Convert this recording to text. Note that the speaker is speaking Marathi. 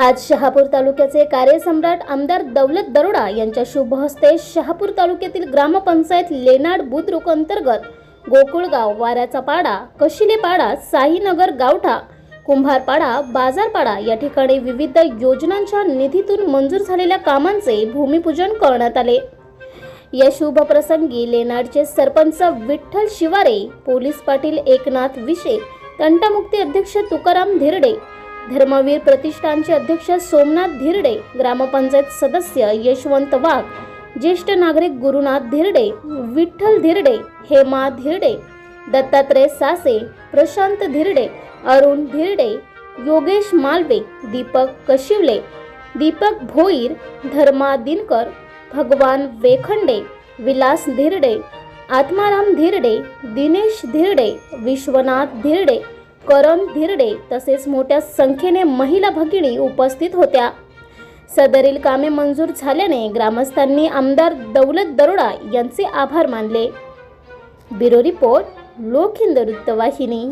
आज शहापूर तालुक्याचे कार्यसम्राट आमदार दौलत दरोडा यांच्या शुभ हस्ते शहापूर तालुक्यातील ग्रामपंचायत लेनाड बुद्रुक अंतर्गत गोकुळगाव वाऱ्याचा पाडा कशिलेपाडा साईनगर गावठा कुंभारपाडा बाजारपाडा या ठिकाणी विविध योजनांच्या निधीतून मंजूर झालेल्या कामांचे भूमिपूजन करण्यात आले. या शुभप्रसंगी लेनाडचे सरपंच विठ्ठल शिवारे पोलीस पाटील एकनाथ विशे तंटामुक्ती अध्यक्ष तुकाराम धिरडे धर्मवीर प्रतिष्ठानचे अध्यक्ष सोमनाथ धिरडे ग्रामपंचायत सदस्य यशवंत वाघ ज्येष्ठ नागरिक गुरुनाथ धिरडे विठ्ठल धिरडे हेमा धिरडे दत्तात्रय सासे प्रशांत धिरडे अरुण धिरडे योगेश मालवे दीपक कशिवले दीपक भोईर धर्मा दिनकर भगवान वेखंडे विलास धिरडे आत्माराम धिरडे दिनेश धिरडे विश्वनाथ धिरडे करण धिरडे तसेच मोठ्या संख्येने महिला भगिनी उपस्थित होत्या. सदरील कामे मंजूर झाल्याने ग्रामस्थांनी आमदार दौलत दरोडा यांचे आभार मानले. ब्युरो रिपोर्ट लोकहिंद वृत्तवाहिनी.